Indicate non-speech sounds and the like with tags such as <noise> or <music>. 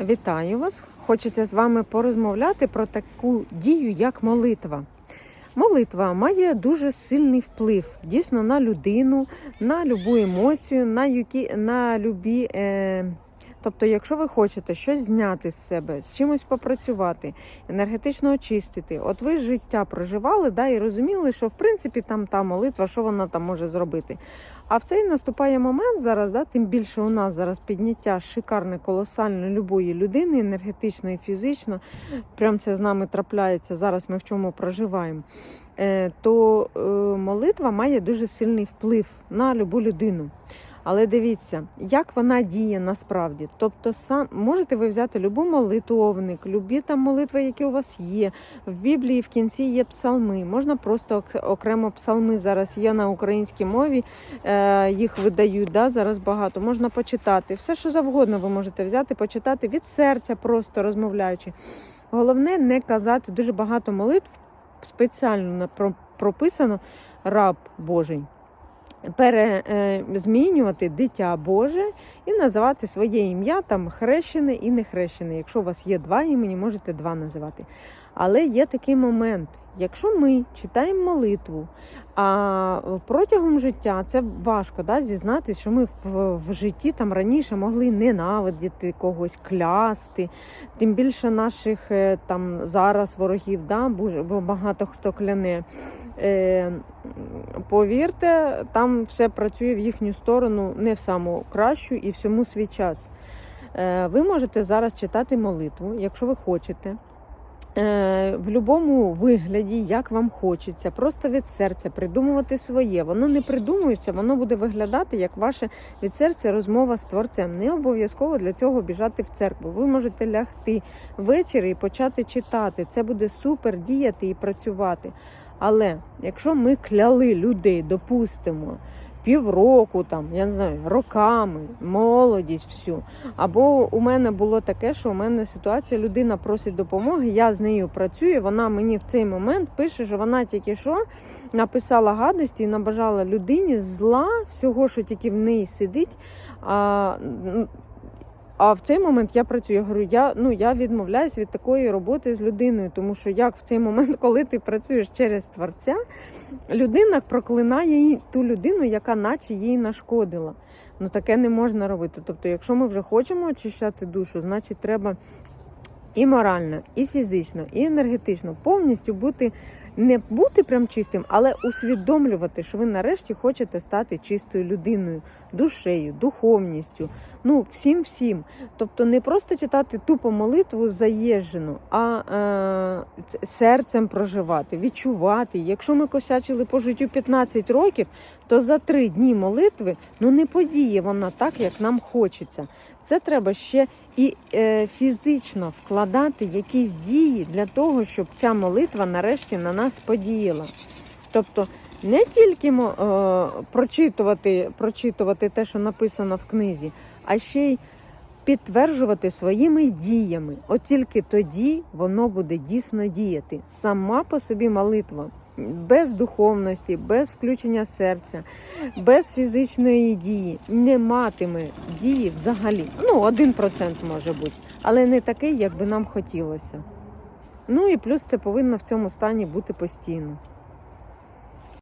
Вітаю вас! Хочеться з вами порозмовляти про таку дію, як молитва. Молитва має дуже сильний вплив дійсно на людину, на любу емоцію, на які, на любі. Е... Тобто, якщо ви хочете щось зняти з себе, з чимось попрацювати, енергетично очистити, от ви життя проживали да, і розуміли, що в принципі там та молитва, що вона там може зробити. А в цей наступає момент зараз, да, тим більше у нас зараз підняття шикарне, колосальне любої людини, енергетично і фізично. Прям це з нами трапляється. Зараз ми в чому проживаємо. Е, то е, молитва має дуже сильний вплив на любу людину. Але дивіться, як вона діє насправді. Тобто, сам можете ви взяти любу молитовник, любі там молитви, які у вас є. В Біблії в кінці є псалми. Можна просто окремо псалми зараз є на українській мові, е, їх видають да, зараз багато. Можна почитати. Все, що завгодно, ви можете взяти, почитати від серця, просто розмовляючи. Головне не казати дуже багато молитв спеціально прописано раб Божий перезмінювати дитя Боже і називати своє ім'я там хрещене і не хрещене. Якщо у вас є два імені, можете два називати. Але є такий момент, якщо ми читаємо молитву, а протягом життя це важко да, зізнатися, що ми в, в, в житті там раніше могли ненавидіти когось, клясти, тим більше наших е, там зараз ворогів, да, бо багато хто кляне. Е, Повірте, там все працює в їхню сторону не в саму кращу і всьому свій час. Е, ви можете зараз читати молитву, якщо ви хочете. Е, в будь-якому вигляді, як вам хочеться, просто від серця придумувати своє. Воно не придумується, воно буде виглядати як ваше від серця розмова з творцем. Не обов'язково для цього біжати в церкву. Ви можете лягти ввечері і почати читати. Це буде супер діяти і працювати. Але якщо ми кляли людей, допустимо, півроку, там, я не знаю, роками, молодість, всю. Або у мене було таке, що у мене ситуація, людина просить допомоги, я з нею працюю, вона мені в цей момент пише, що вона тільки що написала гадості і набажала людині зла, всього, що тільки в неї сидить. А, а в цей момент я працюю. Я говорю, я ну я відмовляюсь від такої роботи з людиною, тому що як в цей момент, <laughs> коли ти працюєш через творця, людина проклинає ту людину, яка наче їй нашкодила. Ну таке не можна робити. Тобто, якщо ми вже хочемо очищати душу, значить треба і морально, і фізично, і енергетично повністю бути не бути прям чистим, але усвідомлювати, що ви нарешті хочете стати чистою людиною, душею, духовністю. Ну, всім всім. Тобто не просто читати тупо молитву заїжджену, а е, серцем проживати, відчувати. Якщо ми косячили по життю 15 років, то за три дні молитви ну не подіє вона так, як нам хочеться. Це треба ще і е, фізично вкладати якісь дії для того, щоб ця молитва нарешті на нас подіяла. Тобто не тільки е, прочитувати, прочитувати те, що написано в книзі, а ще й підтверджувати своїми діями. От тільки тоді воно буде дійсно діяти. Сама по собі молитва без духовності, без включення серця, без фізичної дії не матиме дії взагалі. Ну, один процент може бути, але не такий, як би нам хотілося. Ну і плюс це повинно в цьому стані бути постійно.